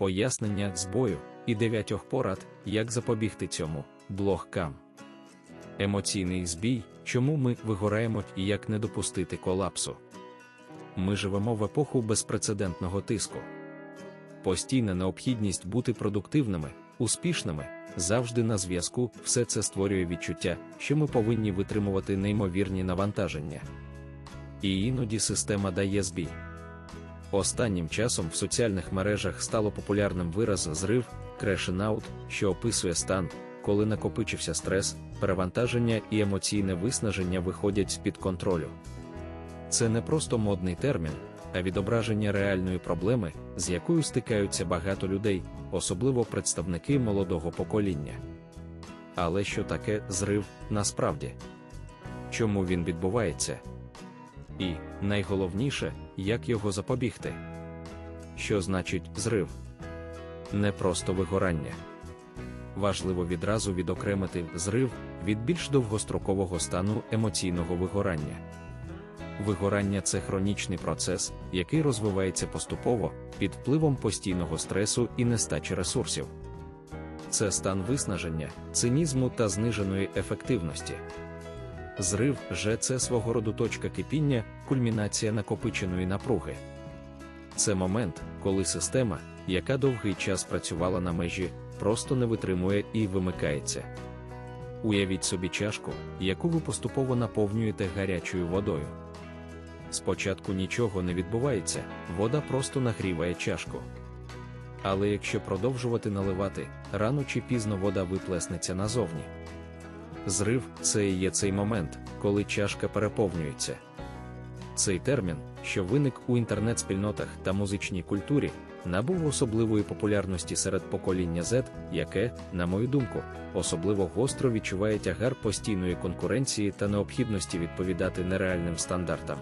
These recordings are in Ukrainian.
пояснення збою і дев'ятьох порад, як запобігти цьому, блог кам. Емоційний збій, чому ми вигораємо і як не допустити колапсу. Ми живемо в епоху безпрецедентного тиску. Постійна необхідність бути продуктивними, успішними, завжди на зв'язку, все це створює відчуття, що ми повинні витримувати неймовірні навантаження. І іноді система дає збій. Останнім часом в соціальних мережах стало популярним вираз зрив, крешенаут, що описує стан, коли накопичився стрес, перевантаження і емоційне виснаження виходять з-під контролю. Це не просто модний термін, а відображення реальної проблеми, з якою стикаються багато людей, особливо представники молодого покоління. Але що таке зрив насправді? Чому він відбувається? І, найголовніше, як його запобігти? Що значить зрив? Не просто вигорання. Важливо відразу відокремити зрив від більш довгострокового стану емоційного вигорання. Вигорання це хронічний процес, який розвивається поступово під впливом постійного стресу і нестачі ресурсів. Це стан виснаження, цинізму та зниженої ефективності. Зрив же це свого роду точка кипіння, кульмінація накопиченої напруги. Це момент, коли система, яка довгий час працювала на межі, просто не витримує і вимикається. Уявіть собі чашку, яку ви поступово наповнюєте гарячою водою. Спочатку нічого не відбувається, вода просто нагріває чашку. Але якщо продовжувати наливати, рано чи пізно вода виплеснеться назовні. Зрив це і є цей момент, коли чашка переповнюється. Цей термін, що виник у інтернет-спільнотах та музичній культурі, набув особливої популярності серед покоління Z, яке, на мою думку, особливо гостро відчуває тягар постійної конкуренції та необхідності відповідати нереальним стандартам.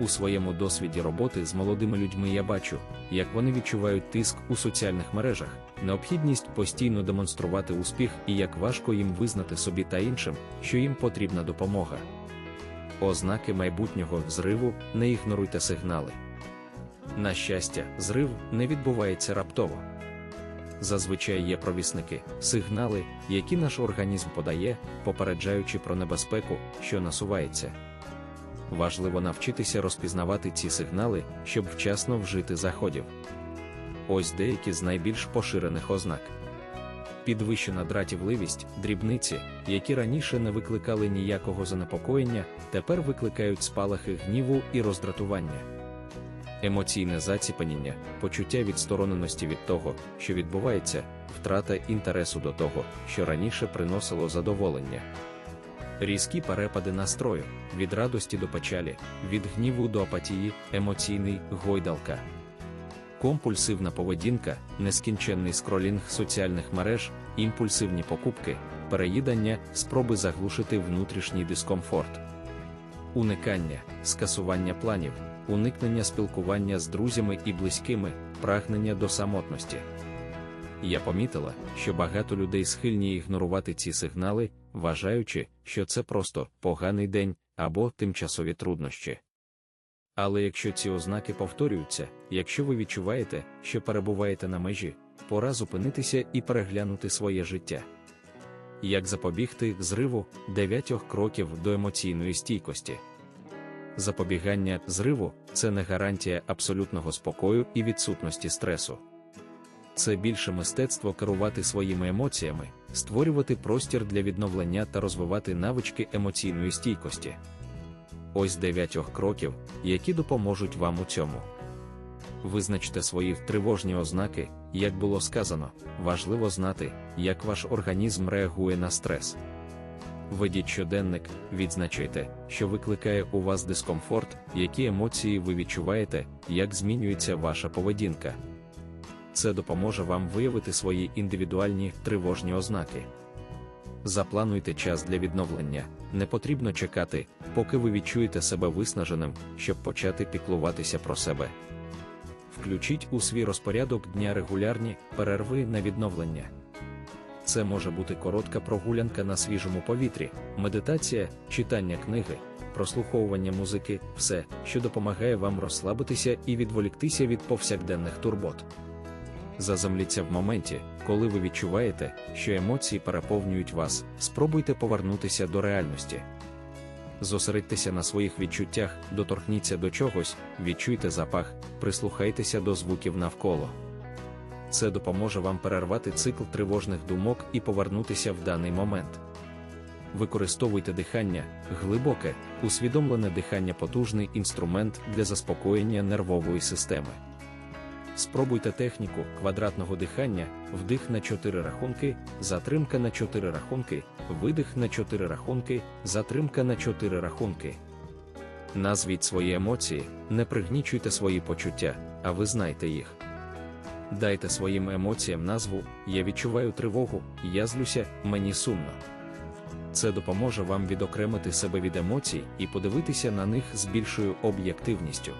У своєму досвіді роботи з молодими людьми я бачу, як вони відчувають тиск у соціальних мережах, необхідність постійно демонструвати успіх і як важко їм визнати собі та іншим, що їм потрібна допомога. Ознаки майбутнього зриву не ігноруйте сигнали. На щастя, зрив не відбувається раптово. Зазвичай є провісники, сигнали, які наш організм подає, попереджаючи про небезпеку, що насувається. Важливо навчитися розпізнавати ці сигнали, щоб вчасно вжити заходів. Ось деякі з найбільш поширених ознак. Підвищена дратівливість, дрібниці, які раніше не викликали ніякого занепокоєння, тепер викликають спалахи гніву і роздратування. Емоційне заціпаніння, почуття відстороненості від того, що відбувається, втрата інтересу до того, що раніше приносило задоволення. Різкі перепади настрою, від радості до печалі, від гніву до апатії, емоційний гойдалка. Компульсивна поведінка, нескінченний скролінг соціальних мереж, імпульсивні покупки, переїдання, спроби заглушити внутрішній дискомфорт, уникання, скасування планів, уникнення спілкування з друзями і близькими, прагнення до самотності. Я помітила, що багато людей схильні ігнорувати ці сигнали, вважаючи, що це просто поганий день або тимчасові труднощі. Але якщо ці ознаки повторюються, якщо ви відчуваєте, що перебуваєте на межі, пора зупинитися і переглянути своє життя. Як запобігти зриву дев'ятьох кроків до емоційної стійкості? Запобігання зриву це не гарантія абсолютного спокою і відсутності стресу. Це більше мистецтво керувати своїми емоціями, створювати простір для відновлення та розвивати навички емоційної стійкості. Ось дев'ятьох кроків, які допоможуть вам у цьому. Визначте свої тривожні ознаки, як було сказано, важливо знати, як ваш організм реагує на стрес. Ведіть щоденник, відзначайте, що викликає у вас дискомфорт, які емоції ви відчуваєте, як змінюється ваша поведінка. Це допоможе вам виявити свої індивідуальні тривожні ознаки. Заплануйте час для відновлення, не потрібно чекати, поки ви відчуєте себе виснаженим, щоб почати піклуватися про себе. Включіть у свій розпорядок дня регулярні перерви на відновлення. Це може бути коротка прогулянка на свіжому повітрі, медитація, читання книги, прослуховування музики, все, що допомагає вам розслабитися і відволіктися від повсякденних турбот. Заземліться в моменті, коли ви відчуваєте, що емоції переповнюють вас, спробуйте повернутися до реальності. Зосередьтеся на своїх відчуттях, доторкніться до чогось, відчуйте запах, прислухайтеся до звуків навколо. Це допоможе вам перервати цикл тривожних думок і повернутися в даний момент. Використовуйте дихання, глибоке, усвідомлене дихання потужний інструмент для заспокоєння нервової системи. Спробуйте техніку квадратного дихання, вдих на 4 рахунки, затримка на 4 рахунки, видих на 4 рахунки, затримка на 4 рахунки. Назвіть свої емоції, не пригнічуйте свої почуття, а ви знайте їх. Дайте своїм емоціям назву Я відчуваю тривогу, я злюся, мені сумно. Це допоможе вам відокремити себе від емоцій і подивитися на них з більшою об'єктивністю.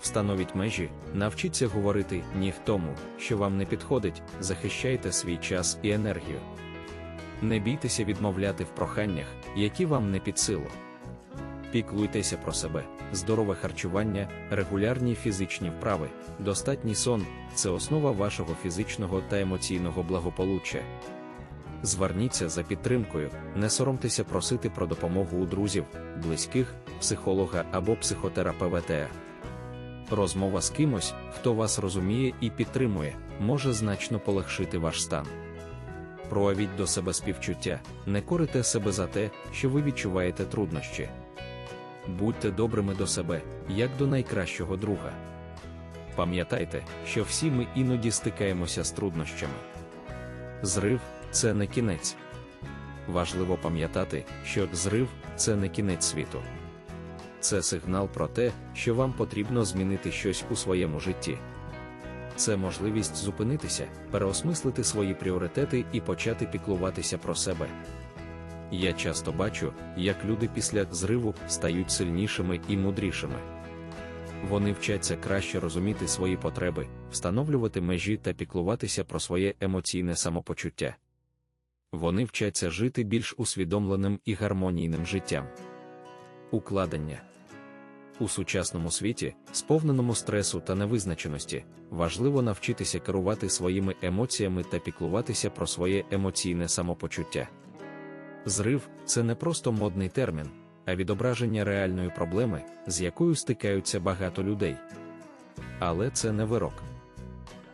Встановіть межі, навчіться говорити ні в тому, що вам не підходить, захищайте свій час і енергію. Не бійтеся відмовляти в проханнях, які вам не під силу. Піклуйтеся про себе, здорове харчування, регулярні фізичні вправи, достатній сон це основа вашого фізичного та емоційного благополуччя. Зверніться за підтримкою, не соромтеся просити про допомогу у друзів, близьких, психолога або психотерапевта. Розмова з кимось, хто вас розуміє і підтримує, може значно полегшити ваш стан. Проявіть до себе співчуття, не корите себе за те, що ви відчуваєте труднощі. Будьте добрими до себе, як до найкращого друга. Пам'ятайте, що всі ми іноді стикаємося з труднощами. Зрив це не кінець. Важливо пам'ятати, що зрив це не кінець світу. Це сигнал про те, що вам потрібно змінити щось у своєму житті. Це можливість зупинитися, переосмислити свої пріоритети і почати піклуватися про себе. Я часто бачу, як люди після зриву стають сильнішими і мудрішими. Вони вчаться краще розуміти свої потреби, встановлювати межі та піклуватися про своє емоційне самопочуття. Вони вчаться жити більш усвідомленим і гармонійним життям. Укладення у сучасному світі, сповненому стресу та невизначеності, важливо навчитися керувати своїми емоціями та піклуватися про своє емоційне самопочуття. Зрив це не просто модний термін, а відображення реальної проблеми, з якою стикаються багато людей. Але це не вирок.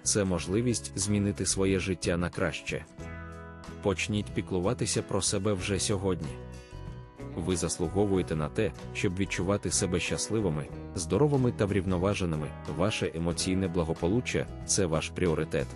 Це можливість змінити своє життя на краще. Почніть піклуватися про себе вже сьогодні. Ви заслуговуєте на те, щоб відчувати себе щасливими, здоровими та врівноваженими. Ваше емоційне благополуччя це ваш пріоритет.